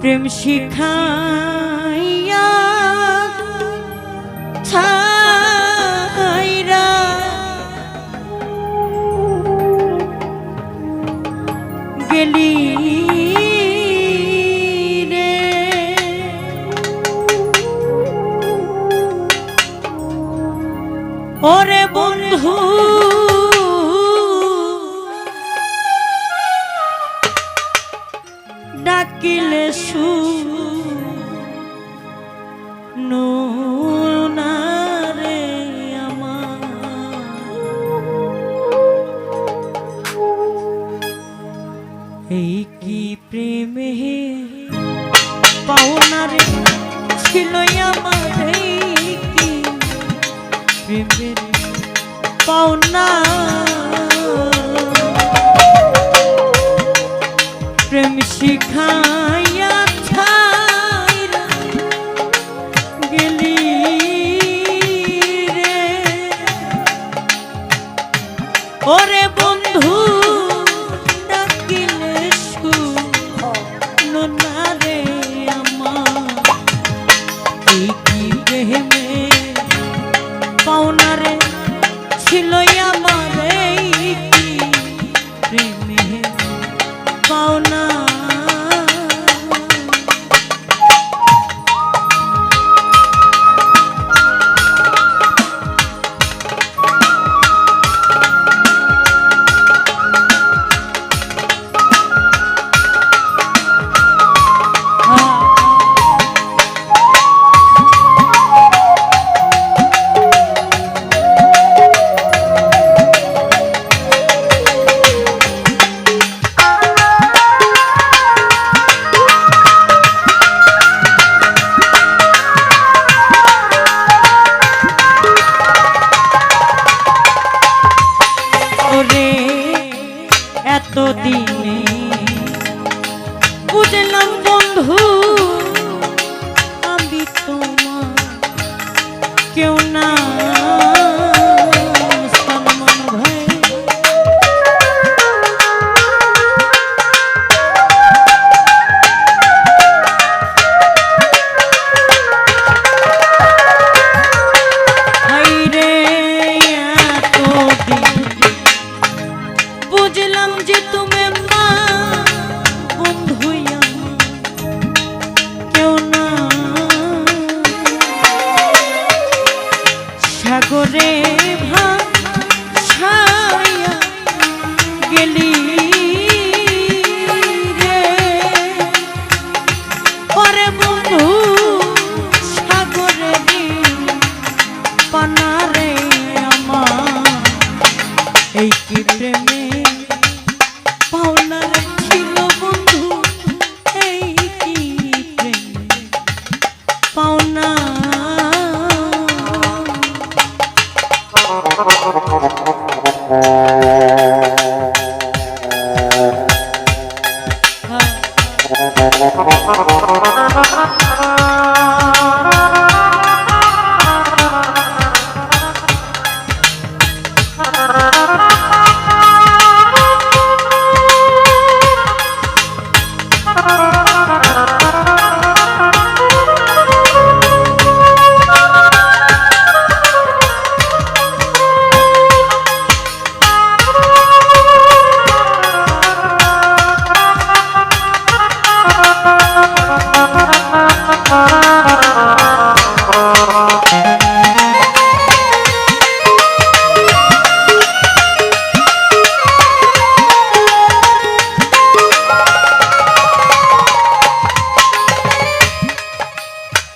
প্রেম শিখাইয়া ছাইরা। গেলি ওরে বন্ধু। পাও না। প্রেম শিখা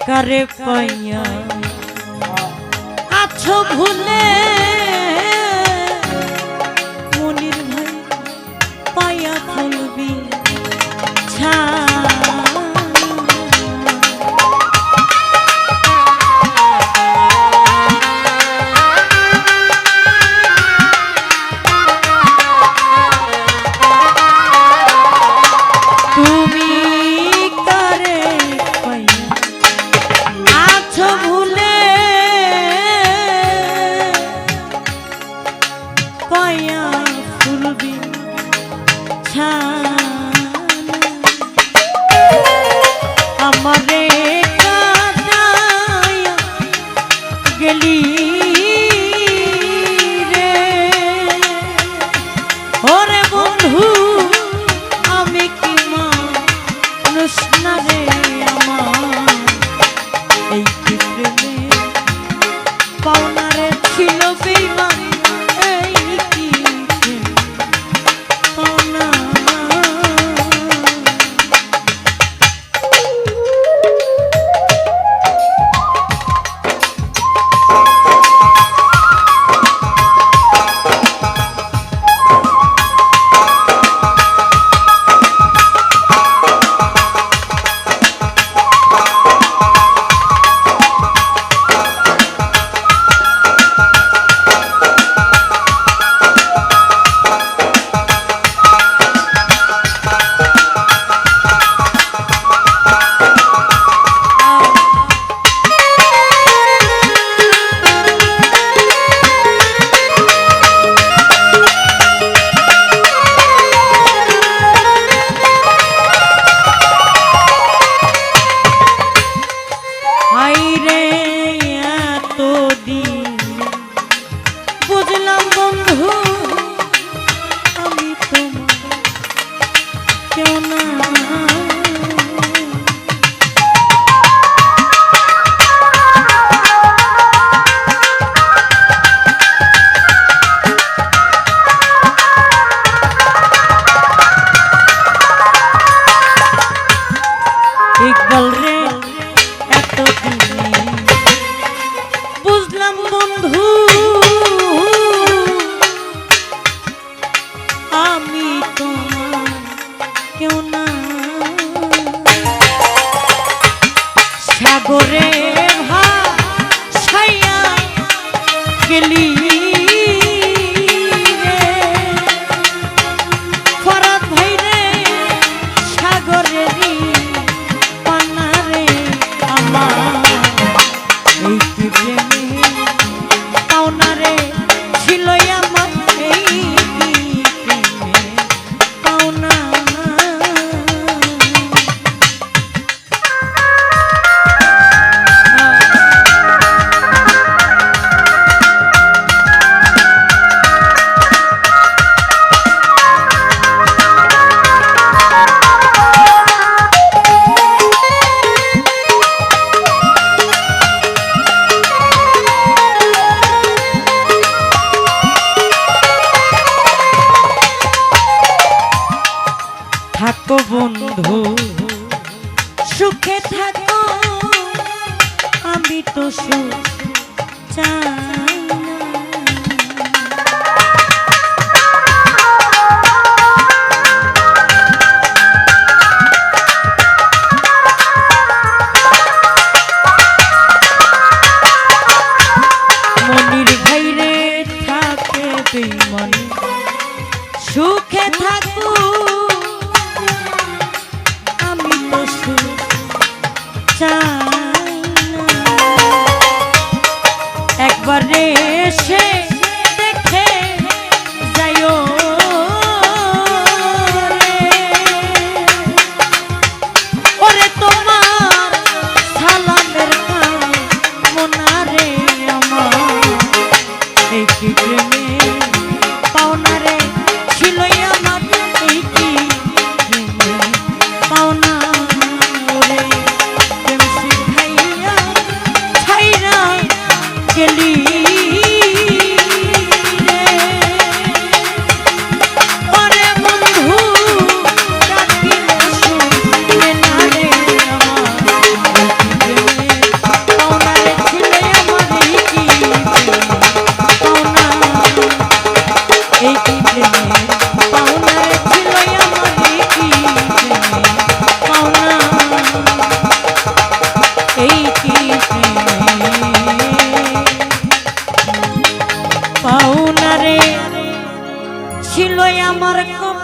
কারে পাইয়া। আছো ভুলে পূর্বী আমারে গেলি রে। বন্ধু আমি কি মানুষ রে? ইকবাল রে এত বুঝলাম বন্ধু পাগলি সুখে থাকো আমি তো সুখ চাই। മറക്കും.